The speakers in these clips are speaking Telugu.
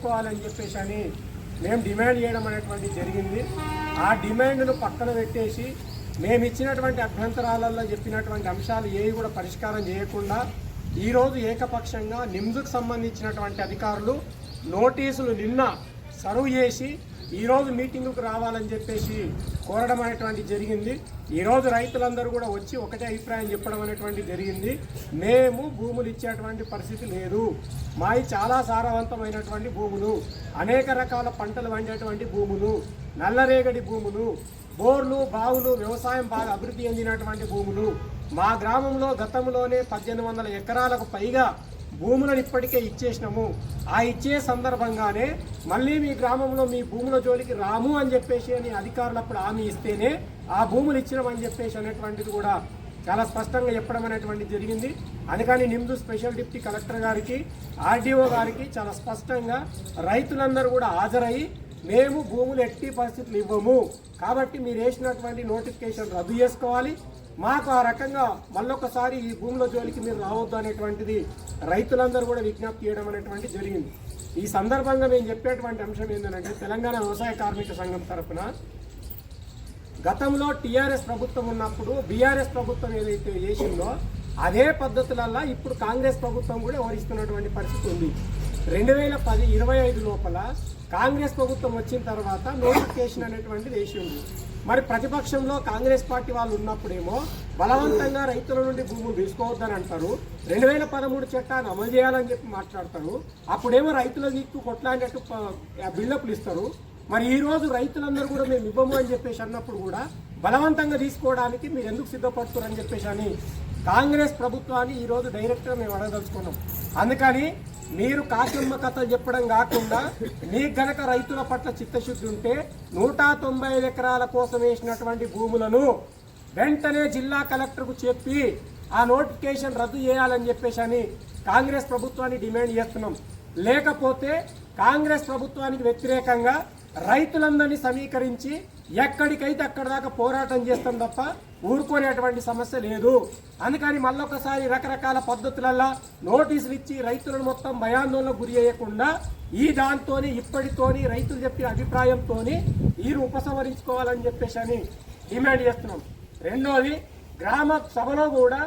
తీసుకోవాలని చెప్పేసి అని మేము డిమాండ్ చేయడం అనేటువంటి జరిగింది. ఆ డిమాండ్ను పక్కన పెట్టేసి మేము ఇచ్చినటువంటి అభ్యంతరాలలో చెప్పినటువంటి అంశాలు ఏవి కూడా పరిష్కారం చేయకుండా ఈరోజు ఏకపక్షంగా నిమ్స్కు సంబంధించినటువంటి అధికారులు నోటీసులు నిన్న సర్వ్ చేసి ఈరోజు మీటింగుకు రావాలని చెప్పేసి కోరడం అనేటువంటి జరిగింది. ఈరోజు రైతులందరూ కూడా వచ్చి ఒకటే అభిప్రాయం చెప్పడం అనేటువంటి జరిగింది. మేము భూములు ఇచ్చేటువంటి పరిస్థితి లేదు. మావి చాలా సారవంతమైనటువంటి భూములు అనేక రకాల పంటలు పండేటువంటి భూములు నల్లరేగడి భూములు బోర్లు బావులు వ్యవసాయం బాగా అభివృద్ధి చెందినటువంటి భూములు. మా గ్రామంలో గతంలోనే పద్దెనిమిది వందల ఎకరాలకు పైగా భూములను ఇప్పటికే ఇచ్చేసినాము. ఆ ఇచ్చే సందర్భంగానే మళ్ళీ మీ గ్రామంలో మీ భూముల జోలికి రాము అని చెప్పేసి అని అధికారులు అప్పుడు హామీ ఇస్తేనే ఆ భూములు ఇచ్చినామని చెప్పేసి అనేటువంటిది కూడా చాలా స్పష్టంగా చెప్పడం అనేటువంటిది జరిగింది. అందుకని నిమ్దు స్పెషల్ డిప్యూటీ కలెక్టర్ గారికి ఆర్డీఓ గారికి చాలా స్పష్టంగా రైతులందరూ కూడా హాజరయ్యి మేము భూములు ఎట్టి పరిస్థితులు ఇవ్వము. కాబట్టి మీరు వేసినటువంటి నోటిఫికేషన్ రద్దు చేసుకోవాలి. మాకు ఆ రకంగా మళ్ళొకసారి ఈ భూముల జోలికి మీరు రావద్దు అనేటువంటిది రైతులందరూ కూడా విజ్ఞప్తి చేయడం అనేటువంటి జరిగింది. ఈ సందర్భంగా మేము చెప్పేటువంటి అంశం ఏంటంటే తెలంగాణ వ్యవసాయ కార్మిక సంఘం తరఫున గతంలో టీఆర్ఎస్ ప్రభుత్వం ఉన్నప్పుడు బీఆర్ఎస్ ప్రభుత్వం ఏదైతే చేసిందో అదే పద్ధతులల్లా ఇప్పుడు కాంగ్రెస్ ప్రభుత్వం కూడా వ్యవహరిస్తున్నటువంటి పరిస్థితి ఉంది. రెండు వేల పది ఇరవై ఐదు లోపల కాంగ్రెస్ ప్రభుత్వం వచ్చిన తర్వాత నోటిఫికేషన్ అనేటువంటిది వేసి ఉంది. మరి ప్రతిపక్షంలో కాంగ్రెస్ పార్టీ వాళ్ళు ఉన్నప్పుడేమో బలవంతంగా రైతుల నుండి భూములు తీసుకోవద్దని అంటారు. రెండు వేల పదమూడు చట్టాన్ని అమలు చేయాలని చెప్పి మాట్లాడతారు. అప్పుడేమో రైతుల దిక్కు కొట్లాడినట్టు బిల్డప్లు ఇస్తారు. మరి ఈరోజు రైతులందరూ కూడా మేము ఇవ్వము అని చెప్పేసి అన్నప్పుడు కూడా బలవంతంగా తీసుకోవడానికి మీరు ఎందుకు సిద్ధపడుతున్నారని చెప్పేసి అని కాంగ్రెస్ ప్రభుత్వాన్ని ఈరోజు డైరెక్ట్గా మేము అడగదలుచుకున్నాం. అందుకని మీరు కాకమ్మ కథలు చెప్పడం కాకుండా మీకు గనక రైతుల పట్ల చిత్తశుద్ధి ఉంటే నూట తొంభై ఎకరాల కోసం వేసినటువంటి భూములను వెంటనే జిల్లా కలెక్టర్కు చెప్పి ఆ నోటిఫికేషన్ రద్దు చేయాలని చెప్పేసి అని కాంగ్రెస్ ప్రభుత్వాన్ని డిమాండ్ చేస్తున్నాం. లేకపోతే కాంగ్రెస్ ప్రభుత్వానికి వ్యతిరేకంగా రైతులందరినీ సమీకరించి ఎక్కడికైతే అక్కడ దాకా పోరాటం చేస్తాం తప్ప ఊరుకునేటువంటి సమస్య లేదు. అందుకని మళ్ళొకసారి రకరకాల పద్ధతులల్లో నోటీసులు ఇచ్చి రైతులను మొత్తం భయాందోళన గురి చేయకుండా ఈ దాంతోని ఇప్పటితోని రైతులు చెప్పిన అభిప్రాయంతోని వీరు ఉపసంహరించుకోవాలని చెప్పేసి అని డిమాండ్ చేస్తున్నాం. రెండోది గ్రామ సభలో కూడా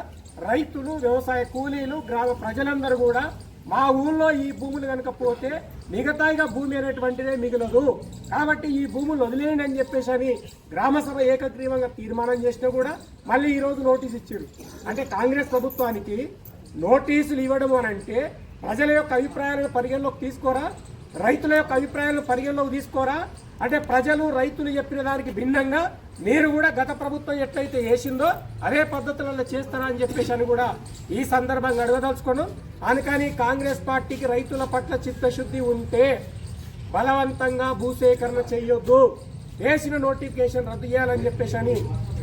రైతులు వ్యవసాయ కూలీలు గ్రామ ప్రజలందరూ కూడా మా ఊళ్ళో ఈ భూములు కనుక పోతే మిగతాయిగా భూమి అనేటువంటిదే మిగలదు. కాబట్టి ఈ భూములు వదిలేయండి అని చెప్పేసి అని గ్రామసభ ఏకగ్రీవంగా తీర్మానం చేసినా కూడా మళ్ళీ ఈరోజు నోటీసు నోటీస్ ఇచ్చారు. అంటే కాంగ్రెస్ ప్రభుత్వానికి నోటీసులు ఇవ్వడం అని అంటే ప్రజల యొక్క అభిప్రాయాలను పరిగణలోకి తీసుకోరా? రైతుల యొక్క అభిప్రాయాలను పరిగణలోకి తీసుకోరా? అంటే ప్రజలు రైతులు చెప్పిన దానికి భిన్నంగా మీరు కూడా గత ప్రభుత్వం ఎట్లయితే వేసిందో అదే పద్ధతులలో చేస్తారని చెప్పేసి అని కూడా ఈ సందర్భంగా అడగదలుచుకోను. అందుకని కాంగ్రెస్ పార్టీకి రైతుల పట్ల చిత్తశుద్ధి ఉంటే బలవంతంగా భూసేకరణ చేయొద్దు. వేసిన నోటిఫికేషన్ రద్దు చేయాలని చెప్పేసి అని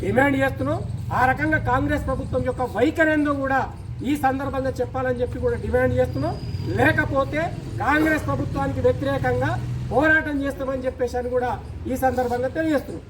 డిమాండ్ చేస్తున్నాం. ఆ రకంగా కాంగ్రెస్ ప్రభుత్వం యొక్క వైఖరి కూడా ఈ సందర్భంగా చెప్పాలని చెప్పి కూడా డిమాండ్ చేస్తున్నాం. లేకపోతే కాంగ్రెస్ ప్రభుత్వానికి వ్యతిరేకంగా పోరాటం చేస్తామని చెప్పేసి అని కూడా ఈ సందర్భంగా తెలియజేస్తున్నాం.